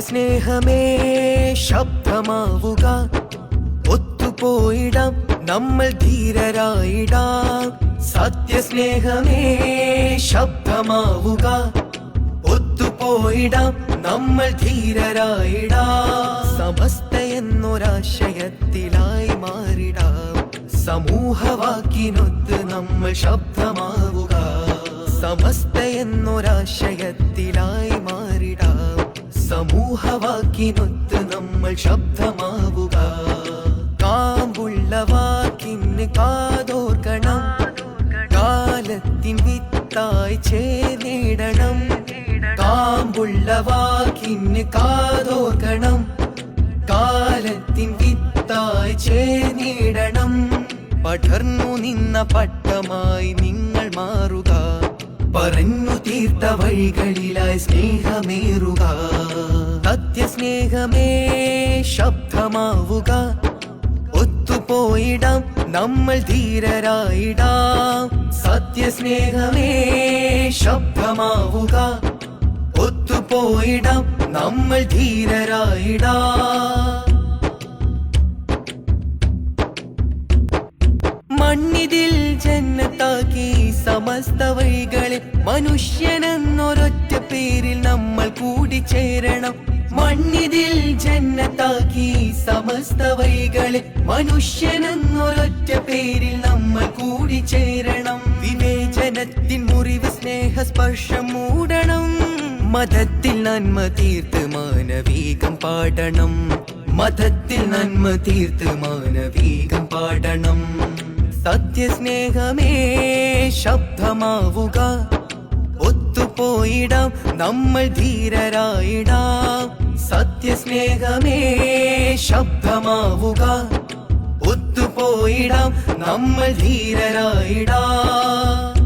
സത്യസ്നേഹമേ ശബ്ദമാവുക. ഒത്തുപോയിടാം നമ്മൾ ധീരരായിടാം. സത്യസ്നേഹമേ ശബ്ദമാവുക. ഒത്തുപോയിടാം നമ്മൾ ധീരരായിടാം. സമസ്ത എന്നൊരാശയത്തിലായി മാറിടാം. സമൂഹവാക്കിനൊത്ത് നമ്മൾ ശബ്ദമാവുക. സമസ്ത എന്നൊരാശയത്തിലായി മാറിടാം. സമൂഹവാക്കിനൊത്ത് നമ്മൾ ശബ്ദമാവുക. കാമ്പുള്ള വാക്കിന് കാതോർക്കണം. കാലത്തിൻ വിത്തായി ചേർന്നിടണം. കാമ്പുള്ള വാക്കിന് കാതോർക്കണം. കാലത്തിൻ വിത്തായി ചേർന്നിടണം. പടർന്നു നിന്ന പട്ടമായി നിങ്ങൾ മാറുക. പറഞ്ഞു തീർത്ത വഴികളിലായി സ്നേഹമേറുക. സത്യസ്നേഹമേ ശബ്ദമാവുക. ഒത്തുപോയിടാം നമ്മൾ ധീരരായിടാം. സത്യസ്നേഹമേ ശബ്ദമാവുക. ഒത്തുപോയിടാം നമ്മൾ ധീരരായിടാം. മണ്ണിതിൽ ജന്നത്താക്കി സമസ്ത വഴികളിൽ മനുഷ്യനെന്നൊരൊറ്റ പേരിൽ നമ്മൾ കൂടിച്ചേരണം മണ്ണിതിൽ ജന്നത്താക്കി സമസ്ത വഴികളിൽ മനുഷ്യനെന്നൊരൊറ്റ പേരിൽ നമ്മൾ കൂടിച്ചേരണം വിവേചനത്തിൻ മുറിവ് സ്നേഹ സ്പർശം മൂടണം. മതത്തിൽ നന്മ തീർത്ത് മാനവീകം പാടണം. മതത്തിൽ നന്മ തീർത്ത് മാനവീകം പാടണം. സത്യസ്നേഹമേ ശബ്ദമാവുക. ഒത്തുപോയിടാം നമ്മൾ ധീരരായിടാം. സത്യസ്നേഹമേ ശബ്ദമാവുക. ഒത്തുപോയിടാം നമ്മൾ ധീരരായിടാം.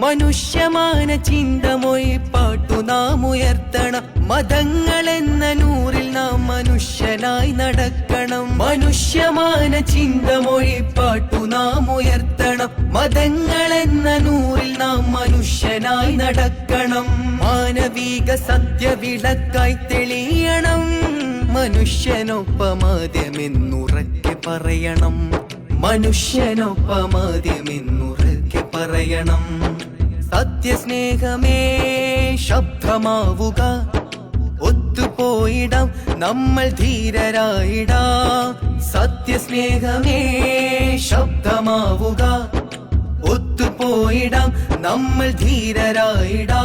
മനുഷ്യമാന ചിന്തമൊഴി പാട്ടു നാം ഉയർത്തണം മതങ്ങൾ എന്ന നൂറിൽ നാം മനുഷ്യനായി നടക്കണം. മനുഷ്യമാന ചിന്ത മൊഴിപ്പാട്ടു നാം ഉയർത്തണം. മതങ്ങൾ എന്ന നൂറിൽ നാം മനുഷ്യനായി നടക്കണം. മാനവിക സത്യവിളക്കായി തെളിയണം. മനുഷ്യനൊപ്പമാദ്യമെന്നുറക്കെ പറയണം. മനുഷ്യനൊപ്പമാദ്യമെന്നുറക്കെ പറയണം. സത്യസ്നേഹമേ ശബ്ദമാവുക. ഒത്തുപോയിടാം. നമ്മൾ ധീരരായിടാ. സത്യസ്നേഹമേ ശബ്ദമാവുക. ഒത്തുപോയിടാം നമ്മൾ ധീരരായിടാ.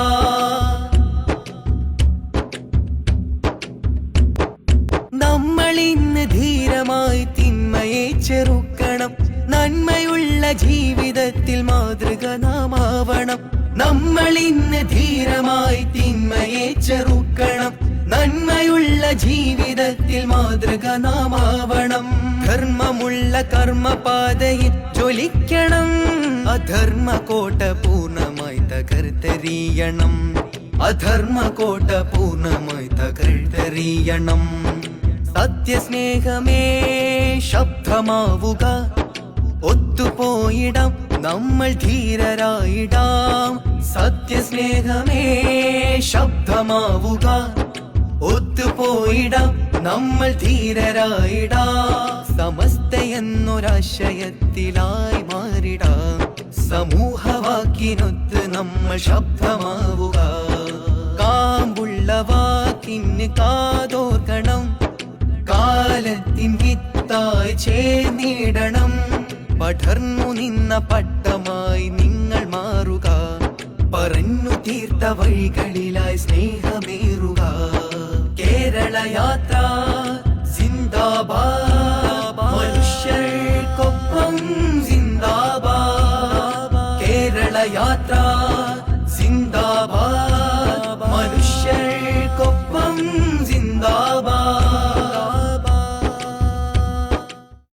നമ്മൾ ഇന്ന് ധീരമായി തിന്മയെ ചെറുക്കണം. നന്മയുള്ള ജീവിതത്തിൽ മാതൃക നാമാവണം. നമ്മൾ ഇന്ന് ധീരമായി തിന്മയെ ചെറുക്കണം. നന്മയുള്ള ജീവിതത്തിൽ മാതൃക നാമാവണം. ധർമ്മമുള്ള കർമ്മപാതയിൽ ചൊലിക്കണം അധർമ്മ കോട്ട പൂർണമായി തകർത്തെറിയണം. അധർമ്മ കോട്ട പൂർണമായി തകർത്തെറിയണം. സത്യസ്നേഹമേ ശബ്ദമാവുക. ഒത്തുപോയിടം നമ്മൾ ധീരരായിടാം. സത്യസ്നേഹമേ ശബ്ദമാവുക. ഒത്തുപോയിടാം. നമ്മൾ ധീരരായിടാ. സമസ്ത എന്നൊരാശയത്തിലായി മാറിടാ. സമൂഹവാക്കിനൊത്ത് നമ്മൾ ശബ്ദമാവുക. കാമ്പുള്ള വാക്കിന് കാതോർക്കണം. കാലത്തിൻ വിത്തായി ചേർന്നിടണം. പടർന്നു നിന്ന പട്ടമായി la y.